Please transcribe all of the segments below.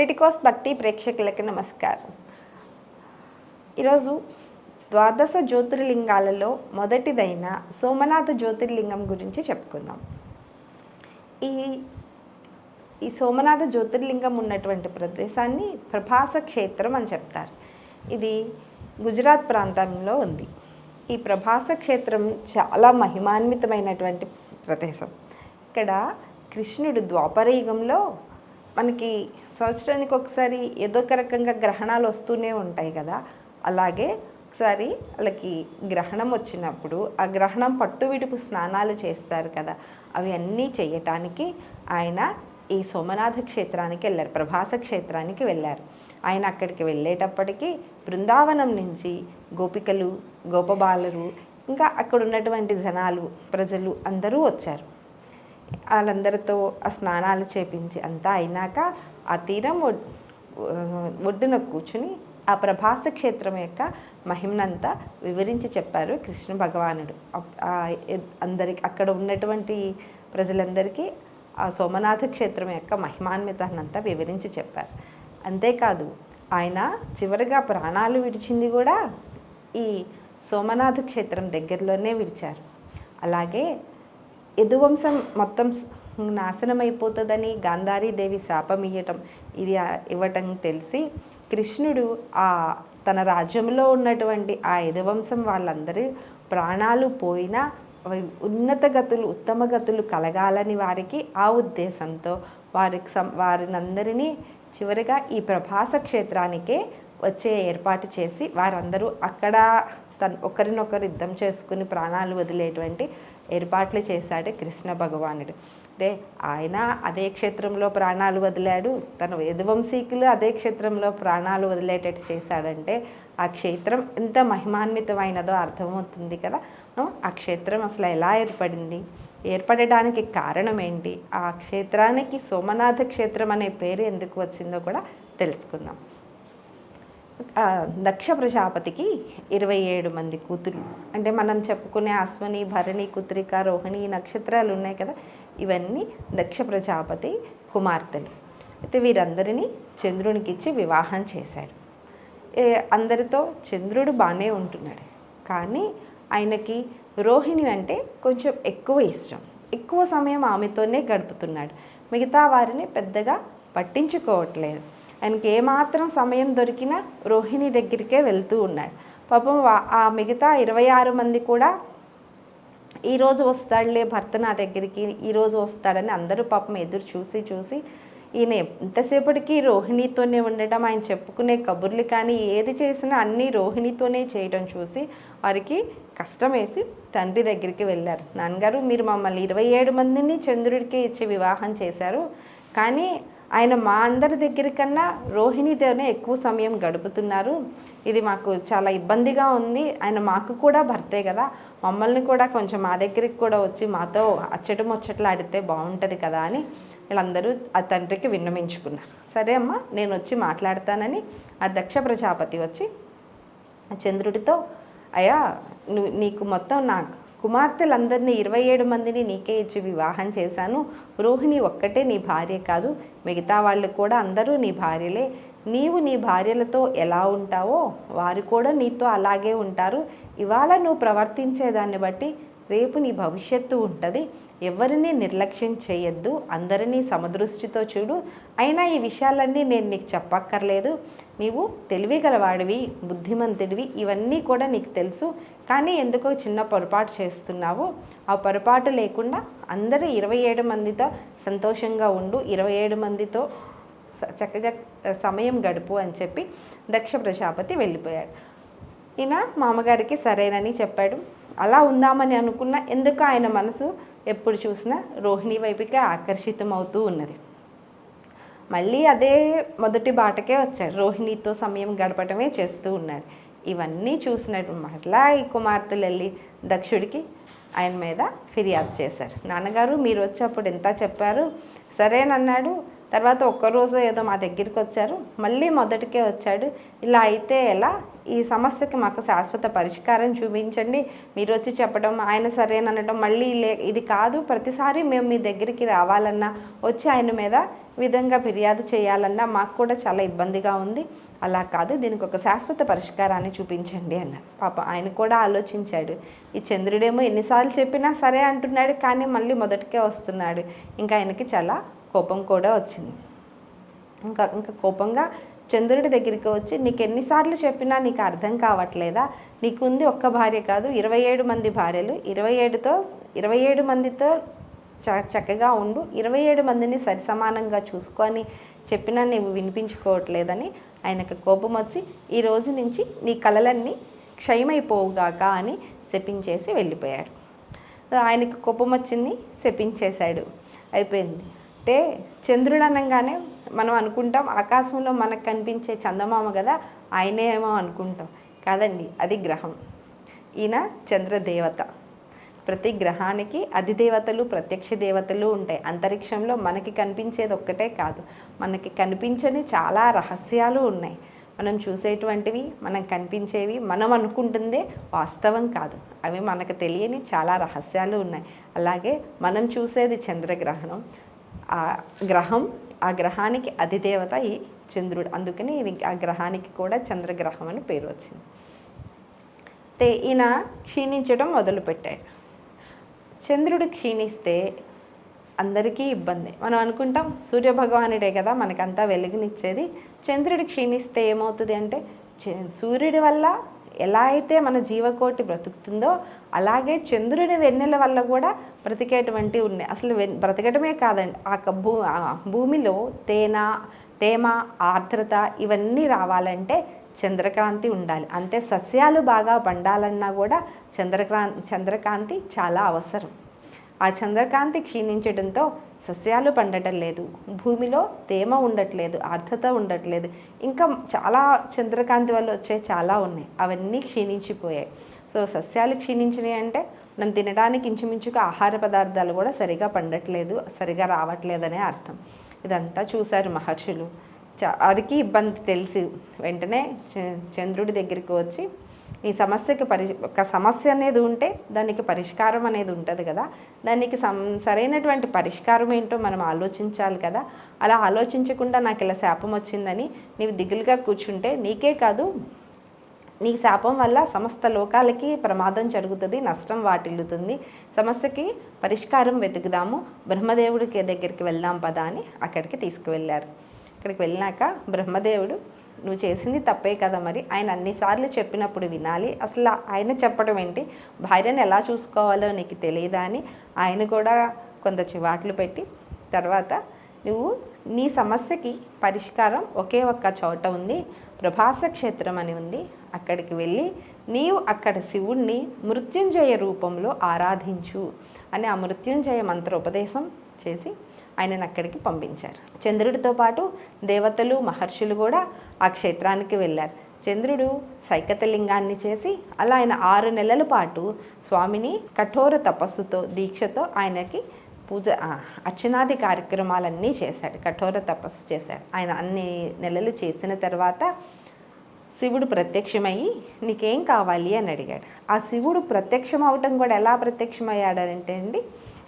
Politicos భక్తి ప్రేక్షకులకి నమస్కారం. ఈరోజు ద్వాదశ జ్యోతిర్లింగాలలో మొదటిదైన సోమనాథ జ్యోతిర్లింగం గురించి చెప్పుకుందాం. ఈ ఈ సోమనాథ జ్యోతిర్లింగం ఉన్నటువంటి ప్రదేశాన్ని ప్రభాస క్షేత్రం అని చెప్తారు. ఇది గుజరాత్ ప్రాంతంలో ఉంది. ఈ ప్రభాస క్షేత్రం చాలా మహిమాన్వితమైనటువంటి ప్రదేశం. ఇక్కడ కృష్ణుడు ద్వాపర యుగంలో మనకి సంవత్సరానికి ఒకసారి ఏదో ఒక రకంగా గ్రహణాలు వస్తూనే ఉంటాయి కదా. అలాగే ఒకసారి వాళ్ళకి గ్రహణం వచ్చినప్పుడు ఆ గ్రహణం పట్టు విడుపు స్నానాలు చేస్తారు కదా. అవి అన్నీ చేయటానికి ఆయన ఈ సోమనాథ క్షేత్రానికి వెళ్ళారు ప్రభాస క్షేత్రానికి వెళ్ళారు. ఆయన అక్కడికి వెళ్ళేటప్పటికీ బృందావనం నుంచి గోపికలు గోపబాలరు ఇంకా అక్కడ ఉన్నటువంటి జనాలు ప్రజలు అందరూ వచ్చారు. వాళ్ళందరితో ఆ స్నానాలు చేపించి అంతా అయినాక ఆ తీరం ఒడ్- ఒడ్డున కూర్చుని ఆ ప్రభాస క్షేత్రం యొక్క మహిమనంతా వివరించి చెప్పారు కృష్ణ భగవానుడు. అందరికి అక్కడ ఉన్నటువంటి ప్రజలందరికీ ఆ సోమనాథ క్షేత్రం యొక్క మహిమాన్వితాన్నంతా వివరించి చెప్పారు. అంతేకాదు ఆయన చివరిగా ప్రాణాలు విడిచింది కూడా ఈ సోమనాథ క్షేత్రం దగ్గరలోనే విడిచారు. అలాగే యదువంశం మొత్తం నాశనం అయిపోతుందని గాంధారీదేవి శాపం ఇవ్వటం ఇది ఇవ్వటం తెలిసి కృష్ణుడు ఆ తన రాజ్యంలో ఉన్నటువంటి ఆ యదువంశం వాళ్ళందరూ ప్రాణాలు పోయినా ఉన్నత గతులు ఉత్తమ గతులు కలగాలని వారికి ఆ ఉద్దేశంతో వారికి సం వారినందరినీ చివరిగా ఈ ప్రభాస క్షేత్రానికే వచ్చే ఏర్పాటు చేసి వారందరూ అక్కడ తన ఒకరినొకరు యుద్ధం చేసుకుని ప్రాణాలు వదిలేటువంటి ఏర్పాట్లు చేశాడు కృష్ణ భగవానుడు. అంటే ఆయన అదే క్షేత్రంలో ప్రాణాలు వదిలాడు. తన వేదవంశీకులు అదే క్షేత్రంలో ప్రాణాలు వదిలేటట్టు చేశాడంటే ఆ క్షేత్రం ఎంత మహిమాన్వితమైనదో అర్థమవుతుంది కదా. ఆ క్షేత్రం అసలు ఎలా ఏర్పడింది? ఏర్పడడానికి కారణం ఏంటి? ఆ క్షేత్రానికి సోమనాథ క్షేత్రం అనే పేరు ఎందుకు వచ్చిందో కూడా తెలుసుకుందాం. దక్ష ప్రజాపతికి ఇరవై ఏడు మంది కూతురు అంటే మనం చెప్పుకునే అశ్వని భరణి కుత్రిక రోహిణి నక్షత్రాలు ఉన్నాయి కదా ఇవన్నీ దక్ష ప్రజాపతి కుమార్తెలు. అయితే వీరందరినీ చంద్రునికి ఇచ్చి వివాహం చేశాడు. అందరితో చంద్రుడు బాగానే ఉంటున్నాడు. కానీ ఆయనకి రోహిణి అంటే కొంచెం ఎక్కువ ఇష్టం. ఎక్కువ సమయం ఆమెతోనే గడుపుతున్నాడు. మిగతా వారిని పెద్దగా పట్టించుకోవట్లేదు. ఆయనకి ఏమాత్రం సమయం దొరికినా రోహిణి దగ్గరికే వెళ్తూ ఉన్నాడు. పాపం ఆ మిగతా ఇరవై ఆరు మంది కూడా ఈరోజు వస్తాడులే భర్త నా దగ్గరికి ఈరోజు వస్తాడని అందరూ పాపం ఎదురు చూసి చూసి ఈయన ఎంతసేపటికి రోహిణితోనే ఉండటం ఆయన చెప్పుకునే కబుర్లు కానీ ఏది చేసినా అన్నీ రోహిణితోనే చేయటం చూసి వారికి కష్టం వేసి తండ్రి దగ్గరికి వెళ్ళారు. నాన్నగారు మీరు మమ్మల్ని ఇరవై ఏడు మందిని చంద్రుడికి ఇచ్చి వివాహం చేశారు. కానీ ఆయన మా అందరి దగ్గర కన్నా రోహిణితోనే ఎక్కువ సమయం గడుపుతున్నారు. ఇది మాకు చాలా ఇబ్బందిగా ఉంది. ఆయన మాకు కూడా భర్తే కదా. మమ్మల్ని కూడా కొంచెం మా దగ్గరికి కూడా వచ్చి మాతో అచ్చట ముచ్చట్లాడితే బాగుంటుంది కదా అని వీళ్ళందరూ ఆ తండ్రికి విన్నమించుకున్నారు సరే అమ్మా నేను వచ్చి మాట్లాడతానని ఆ దక్ష ప్రజాపతి వచ్చి చంద్రుడితో అయ్యా నువ్వు నీకు మొత్తం నాకు కుమార్తెలందరినీ ఇరవై ఏడు మందిని నీకే ఇచ్చి వివాహం చేశాను. రోహిణి ఒక్కటే నీ భార్య కాదు మిగతా వాళ్ళు కూడా అందరూ నీ భార్యలే. నీవు నీ భార్యలతో ఎలా ఉంటావో వారు కూడా నీతో అలాగే ఉంటారు. ఇవాళ నువ్వు ప్రవర్తించేదాన్ని బట్టి రేపు నీ భవిష్యత్తు ఉంటుంది. ఎవరిని నిర్లక్ష్యం చేయొద్దు అందరినీ సమదృష్టితో చూడు. అయినా ఈ విషయాలన్నీ నేను నీకు చెప్పక్కర్లేదు. నీవు తెలివి గలవాడివి బుద్ధిమంతుడివి ఇవన్నీ కూడా నీకు తెలుసు. కానీ ఎందుకో చిన్న పొరపాటు చేస్తున్నావు? ఆ పొరపాటు లేకుండా అందరూ ఇరవై ఏడు మందితో సంతోషంగా ఉండు. ఇరవై ఏడు మందితో స- చక్కగా సమయం గడుపు అని చెప్పి దక్ష ప్రజాపతి వెళ్ళిపోయాడు. ఈయన మామగారికి సరేనని చెప్పాడు. అలా ఉందామని అనుకున్న ఎందుకు ఆయన మనసు ఎప్పుడు చూసినా రోహిణి వైపుకే ఆకర్షితం అవుతూ ఉన్నది. మళ్ళీ అదే మొదటి బాటకే వచ్చారు. రోహిణితో సమయం గడపటమే చేస్తూ ఉన్నాడు ఇవన్నీ చూసినట్టు మరలా ఈ కుమార్తెలు వెళ్ళి దక్షుడికి ఆయన మీద ఫిర్యాదు చేశారు. నాన్నగారు మీరు వచ్చి అప్పుడు ఎంత చెప్పారు. సరేనన్నాడు. తర్వాత ఒక్కరోజు ఏదో మా దగ్గరికి వచ్చారు. మళ్ళీ మొదటికే వచ్చాడు. ఇలా అయితే ఎలా? ఈ సమస్యకి మాకు శాశ్వత పరిష్కారం చూపించండి. మీరు వచ్చి చెప్పడం ఆయన సరేననడం మళ్ళీ లే ఇది కాదు. ప్రతిసారి మేము మీ దగ్గరికి రావాలన్నా వచ్చి ఆయన మీద విధంగా ఫిర్యాదు చేయాలన్నా మాకు కూడా చాలా ఇబ్బందిగా ఉంది. అలా కాదు. దీనికి ఒక శాశ్వత పరిష్కారాన్ని చూపించండి అన్నారు పాప ఆయన కూడా ఆలోచించాడు. ఈ చంద్రుడేమో ఎన్నిసార్లు చెప్పినా సరే అంటున్నాడు కానీ మళ్ళీ మొదటికే వస్తున్నాడు. ఇంకా ఆయనకి చాలా కోపం కూడా వచ్చింది. ఇంకా ఇంకా కోపంగా చంద్రుడి దగ్గరికి వచ్చి నీకు ఎన్నిసార్లు చెప్పినా నీకు అర్థం కావట్లేదా? నీకుంది ఒక్క భార్య కాదు ఇరవై ఏడు మంది భార్యలు. ఇరవై ఏడుతో ఇరవై ఏడు మందితో చ చక్కగా ఉండు. ఇరవై ఏడు మందిని సరిసమానంగా చూసుకొని చెప్పినా నీవు వినిపించుకోవట్లేదని ఆయనకు కోపం వచ్చి ఈ రోజు నుంచి నీ కలలన్నీ క్షయమైపోవుగాక అని శపించేసి వెళ్ళిపోయాడు. ఆయనకు కోపం వచ్చింది శపించేశాడు. అయిపోయింది. అంటే చంద్రుడు అనగానే మనం అనుకుంటాం ఆకాశంలో మనకు కనిపించే చందమామ కదా ఆయనే ఏమో అనుకుంటాం. కాదండి అది గ్రహం. ఈయన చంద్రదేవత. ప్రతి గ్రహానికి అధిదేవతలు ప్రత్యక్ష దేవతలు ఉంటాయి. అంతరిక్షంలో మనకి కనిపించేది ఒక్కటే కాదు. మనకి కనిపించని చాలా రహస్యాలు ఉన్నాయి. మనం చూసేటువంటివి మనం కనిపించేవి మనం అనుకుంటుందే వాస్తవం కాదు. అవి మనకు తెలియని చాలా రహస్యాలు ఉన్నాయి. అలాగే మనం చూసేది చంద్రగ్రహణం ఆ గ్రహం ఆ గ్రహానికి అధిదేవత ఈ చంద్రుడు. అందుకని ఇది ఆ గ్రహానికి కూడా చంద్రగ్రహం అని పేరు వచ్చింది. అయితే ఈయన క్షీణించడం మొదలుపెట్టాడు. చంద్రుడు క్షీణిస్తే అందరికీ ఇబ్బంది. మనం అనుకుంటాం సూర్యభగవానుడే కదా మనకంతా వెలుగునిచ్చేది. చంద్రుడు క్షీణిస్తే ఏమవుతుంది అంటే సూర్యుడి వల్ల ఎలా అయితే మన జీవకోటి బ్రతుకుతుందో అలాగే చంద్రుని వెన్నెల వల్ల కూడా బ్రతికేటువంటివి ఉన్నాయి. అసలు బ్రతకటమే కాదండి. ఆ భూ భూమిలో తేన తేమ ఆర్ద్రత ఇవన్నీ రావాలంటే చంద్రకాంతి ఉండాలి. అంతే సస్యాలు బాగా పండాలన్నా కూడా చంద్రకాంతి చంద్రకాంతి చాలా అవసరం. ఆ చంద్రకాంతి క్షీణించడంతో సస్యాలు పండటం లేదు. భూమిలో తేమ ఉండట్లేదు ఆర్ద్రత ఉండట్లేదు. ఇంకా చాలా చంద్రకాంతి వల్ల వచ్చే చాలా ఉన్నాయి. అవన్నీ క్షీణించిపోయాయి. సో సస్యాలు క్షీణించినాయి అంటే మనం తినడానికి ఇంచుమించుగా ఆహార పదార్థాలు కూడా సరిగా పండట్లేదు సరిగా రావట్లేదనే అర్థం. ఇదంతా చూశారు మహర్షులు. వారికి ఇబ్బంది తెలిసి వెంటనే చంద్రుడి దగ్గరికి వచ్చి ఈ సమస్యకి పరి ఒక సమస్య అనేది ఉంటే దానికి పరిష్కారం అనేది ఉంటుంది కదా. దానికి సం సరైనటువంటి పరిష్కారం ఏంటో మనం ఆలోచించాలి కదా. అలా ఆలోచించకుండా నాకు ఇలా శాపం వచ్చిందని నీవు దిగులుగా కూర్చుంటే నీకే కాదు. నీ శాపం వల్ల సమస్త లోకాలకి ప్రమాదం జరుగుతుంది నష్టం వాటిల్లుతుంది. సమస్యకి పరిష్కారం వెతుకుదాము. బ్రహ్మదేవుడికి దగ్గరికి వెళ్దాం పదా అని అక్కడికి తీసుకువెళ్ళారు. అక్కడికి వెళ్ళినాక బ్రహ్మదేవుడు నువ్వు చేసింది తప్పే కదా మరి. ఆయన అన్నిసార్లు చెప్పినప్పుడు వినాలి. అసలు ఆయన చెప్పడం ఏంటి? భార్యను ఎలా చూసుకోవాలో నీకు తెలియదా అని ఆయన కూడా కొంత చివాట్లు పెట్టి తర్వాత నువ్వు నీ సమస్యకి పరిష్కారం ఒకే ఒక్క చోట ఉంది ప్రభాస క్షేత్రం అని ఉంది. అక్కడికి వెళ్ళి నీవు అక్కడ శివుణ్ణి మృత్యుంజయ రూపంలో ఆరాధించు అని ఆ మృత్యుంజయ మంత్ర ఉపదేశం చేసి ఆయనను అక్కడికి పంపించారు. చంద్రుడితో పాటు దేవతలు మహర్షులు కూడా ఆ క్షేత్రానికి వెళ్ళారు. చంద్రుడు సైకతలింగాన్ని చేసి అలా ఆయన ఆరు నెలల పాటు స్వామిని కఠోర తపస్సుతో దీక్షతో ఆయనకి పూజ అర్చనాది కార్యక్రమాలన్నీ చేశాడు. కఠోర తపస్సు చేశాడు. ఆయన అన్ని నెలలు చేసిన తర్వాత శివుడు ప్రత్యక్షమయ్యి నీకేం కావాలి? అని అడిగాడు. ఆ శివుడు ప్రత్యక్షం అవటం కూడా ఎలా ప్రత్యక్షమయ్యాడంటే అండి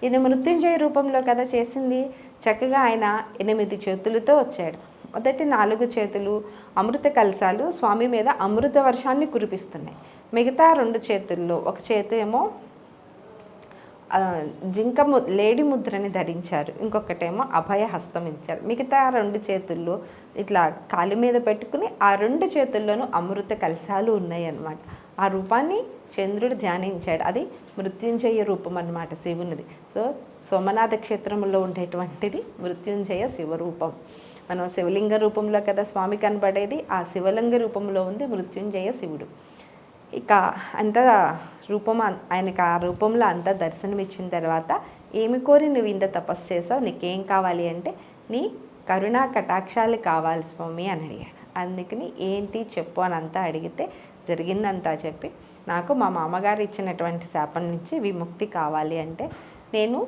ఇది మృత్యుంజయ రూపంలో కదా చేసింది చక్కగా ఆయన ఎనిమిది చేతులతో వచ్చాడు. మొదటి నాలుగు చేతులు అమృత కలశాలు స్వామి మీద అమృత వర్షాన్ని కురిపిస్తున్నాయి. మిగతా రెండు చేతుల్లో ఒక చేతి ఏమో జింక ము లేడి ముద్రని ధరించారు. ఇంకొకటేమో అభయ హస్తం ఇచ్చారు. మిగతా రెండు చేతుల్లో ఇట్లా కాలు మీద పెట్టుకుని ఆ రెండు చేతుల్లోనూ అమృత కలశాలు ఉన్నాయి అన్నమాట. ఆ రూపాన్ని చంద్రుడు ధ్యానించాడు. అది మృత్యుంజయ రూపం అన్నమాట శివునిది. సో సోమనాథ క్షేత్రంలో ఉండేటువంటిది మృత్యుంజయ శివరూపం. మనం శివలింగ రూపంలో కదా స్వామి కనబడేది ఆ శివలింగ రూపంలో ఉంది మృత్యుంజయ శివుడు. ఇక అంత రూపం ఆయనకు ఆ రూపంలో అంతా దర్శనం ఇచ్చిన తర్వాత ఏమి కోరి నువ్వు ఇంత తపస్సు చేసావు? నీకేం కావాలి అంటే నీ కరుణా కటాక్షాలు కావాలి స్వామి అని అడిగాడు. అందుకని ఏంటి చెప్పు అని అంతా అడిగితే జరిగిందంతా చెప్పి నాకు మా మామగారు ఇచ్చినటువంటి శాపం నుంచి విముక్తి కావాలి అంటే నేను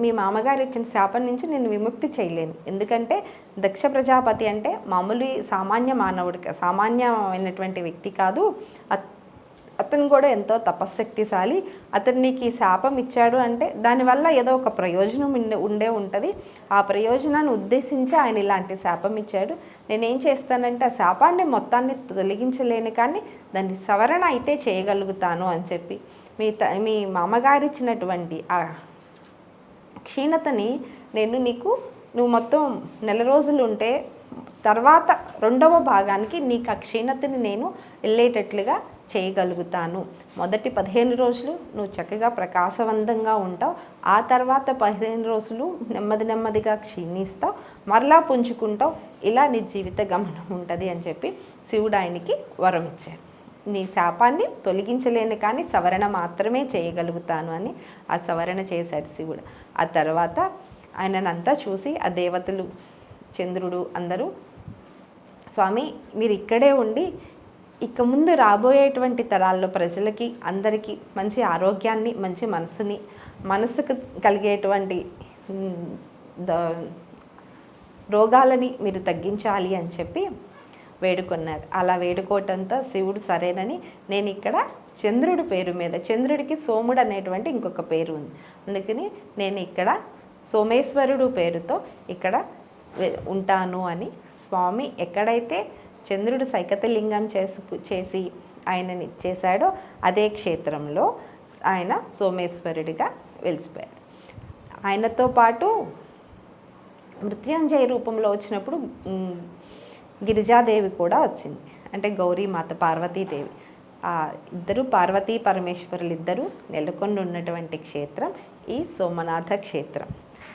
మీ మామగారు ఇచ్చిన శాపం నుంచి నేను విముక్తి చేయలేను. ఎందుకంటే దక్ష ప్రజాపతి అంటే మామూలు సామాన్య మానవుడికి సామాన్యమైనటువంటి వ్యక్తి కాదు. అతను కూడా ఎంతో తపశ్శక్తిశాలి. అతను నీకు ఈ శాపం ఇచ్చాడు అంటే దానివల్ల ఏదో ఒక ప్రయోజనం ఉండే ఉంటుంది. ఆ ప్రయోజనాన్ని ఉద్దేశించి ఆయన ఇలాంటి శాపం ఇచ్చాడు. నేనేం చేస్తానంటే ఆ శాపాన్ని మొత్తాన్ని తొలగించలేను కానీ దాన్ని సవరణ అయితే చేయగలుగుతాను అని చెప్పి మీ త మీ మామగారు ఇచ్చినటువంటి ఆ క్షీణతని నేను నీకు నువ్వు మొత్తం నెల రోజులు ఉంటే తర్వాత రెండవ భాగానికి నీకు ఆ క్షీణతని నేను వెళ్ళేటట్లుగా చేయగలుగుతాను. మొదటి పదిహేను రోజులు నువ్వు చక్కగా ప్రకాశవంతంగా ఉంటావు. ఆ తర్వాత పదిహేను రోజులు నెమ్మది నెమ్మదిగా క్షీణిస్తావు. మరలా పుంజుకుంటావు. ఇలా నీ జీవిత గమనం ఉంటుంది అని చెప్పి శివుడు ఆయనకి వరం ఇచ్చాడు నీ శాపాన్ని తొలగించలేను కానీ సవరణ మాత్రమే చేయగలుగుతాను అని ఆ సవరణ చేశాడు శివుడు. ఆ తర్వాత ఆయననంతా చూసి ఆ దేవతలు చంద్రుడు అందరూ స్వామి మీరు ఇక్కడే ఉండి ఇక ముందు రాబోయేటువంటి తరాల్లో ప్రజలకి అందరికీ మంచి ఆరోగ్యాన్ని మంచి మనసుని మనసుకు కలిగేటువంటి ద- రోగాలని మీరు తగ్గించాలి అని చెప్పి వేడుకున్నారు. అలా వేడుకోవటంతో శివుడు సరేనని నేను ఇక్కడ చంద్రుడి పేరు మీద చంద్రుడికి సోముడు అనేటువంటి ఇంకొక పేరు ఉంది. అందుకని నేను ఇక్కడ సోమేశ్వరుడు పేరుతో ఇక్కడ ఉంటాను అని స్వామి ఎక్కడైతే చంద్రుడు సైకతలింగం చేసుకు చేసి ఆయనని చేశాడో అదే క్షేత్రంలో ఆయన సోమేశ్వరుడిగా వెలిసిపోయాడు. ఆయనతో పాటు మృత్యుంజయ రూపంలో వచ్చినప్పుడు గిరిజాదేవి కూడా వచ్చింది. అంటే గౌరీమాత పార్వతీదేవి. ఇద్దరు పార్వతీ పరమేశ్వరులు ఇద్దరు నెలకొని ఉన్నటువంటి క్షేత్రం ఈ సోమనాథ క్షేత్రం.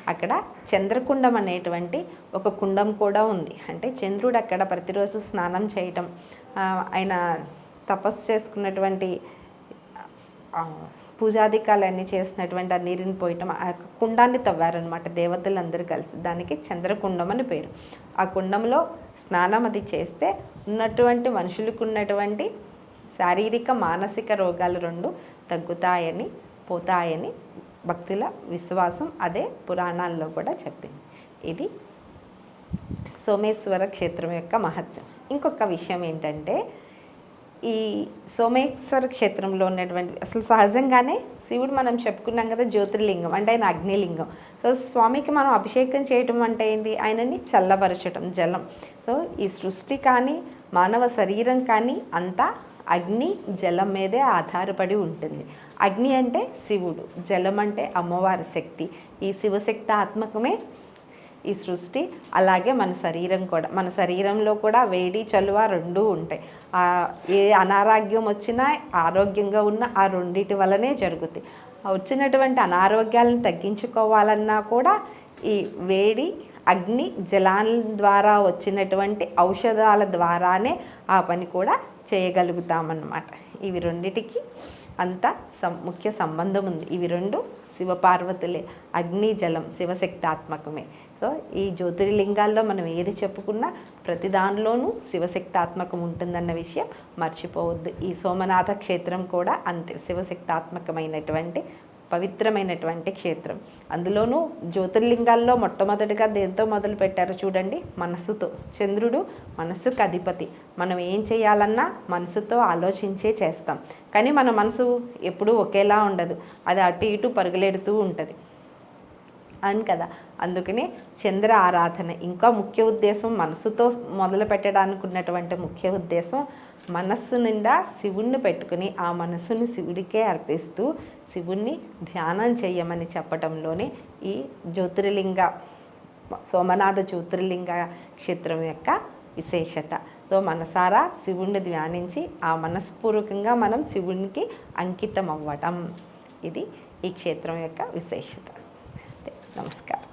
అక్కడ చంద్రకుండం అనేటువంటి ఒక కుండం కూడా ఉంది. అంటే చంద్రుడు అక్కడ ప్రతిరోజు స్నానం చేయటం ఆయన తపస్సు చేసుకున్నటువంటి పూజాధికాలన్నీ చేసినటువంటి ఆ నీరుని పోయటం ఆ కుండాన్ని తవ్వారనమాట దేవతలందరూ కలిసి. దానికి చంద్రకుండం అని పేరు. ఆ కుండంలో స్నానం అది చేస్తే ఉన్నటువంటి మనుషులకు ఉన్నటువంటి శారీరక మానసిక రోగాలు రెండు తగ్గుతాయని పోతాయని భక్తుల విశ్వాసం అదే పురాణాల్లో కూడా చెప్పింది. ఇది సోమేశ్వర క్షేత్రం యొక్క మహత్యం. ఇంకొక విషయం ఏంటంటే ఈ సోమేశ్వర క్షేత్రంలో ఉన్నటువంటి అసలు సహజంగానే శివుడు మనం చెప్పుకున్నాం కదా జ్యోతిర్లింగం అంటే ఆయన అగ్నిలింగం. సో స్వామికి మనం అభిషేకం చేయటం అంటే ఏంటి? ఆయనని చల్లబరచటం జలం. సో ఈ సృష్టి కానీ మానవ శరీరం కానీ అంతా అగ్ని జలం మీదే ఆధారపడి ఉంటుంది. అగ్ని అంటే శివుడు జలం అంటే అమ్మవారి శక్తి. ఈ శివశక్తి ఆత్మకమే ఈ సృష్టి. అలాగే మన శరీరం కూడా. మన శరీరంలో కూడా వేడి చలువ రెండూ ఉంటాయి. ఏ అనారోగ్యం వచ్చినా ఆరోగ్యంగా ఉన్న ఆ రెండిటి వల్లనే జరుగుతాయి. వచ్చినటువంటి అనారోగ్యాలను తగ్గించుకోవాలన్నా కూడా ఈ వేడి అగ్ని జలాల ద్వారా వచ్చినటువంటి ఔషధాల ద్వారానే ఆ పని కూడా చేయగలుగుతామన్నమాట. ఇవి రెండిటికి అంత సం ముఖ్య సంబంధం ఉంది. ఇవి రెండు శివపార్వతులే అగ్ని జలం శివశక్తాత్మకమే. సో ఈ జ్యోతిర్లింగాల్లో మనం ఏది చెప్పుకున్నా ప్రతి దానిలోనూ శివశక్తాత్మకం ఉంటుందన్న విషయం మర్చిపోవద్దు. ఈ సోమనాథ క్షేత్రం కూడా అంతే శివశక్తాత్మకమైనటువంటి పవిత్రమైనటువంటి క్షేత్రం. అందులోనూ జ్యోతిర్లింగాల్లో మొట్టమొదటిగా దేంతో మొదలు పెట్టారు చూడండి? మనస్సుతో. చంద్రుడు మనస్సుకు అధిపతి. మనం ఏం చేయాలన్నా మనసుతో ఆలోచించే చేస్తాం. కానీ మన మనసు ఎప్పుడూ ఒకేలా ఉండదు. అది అటు ఇటు పరుగులెడుతూ ఉంటుంది. అవును కదా? అందుకనే చంద్ర ఆరాధన ఇంకా ముఖ్య ఉద్దేశం మనసుతో మొదలు పెట్టడానికి ఉన్నటువంటి ముఖ్య ఉద్దేశం మనస్సు నిండా శివుణ్ణి పెట్టుకుని ఆ మనస్సుని శివుడికే అర్పిస్తూ శివుణ్ణి ధ్యానం చేయమని చెప్పటంలోనే ఈ జ్యోతిర్లింగ సోమనాథ జ్యోతిర్లింగ క్షేత్రం యొక్క విశేషత. సో మనసారా శివుణ్ణి ధ్యానించి ఆ మనస్పూర్వకంగా మనం శివునికి అంకితం అవ్వటం ఇది ఈ క్షేత్రం యొక్క విశేషత. నమస్కారం.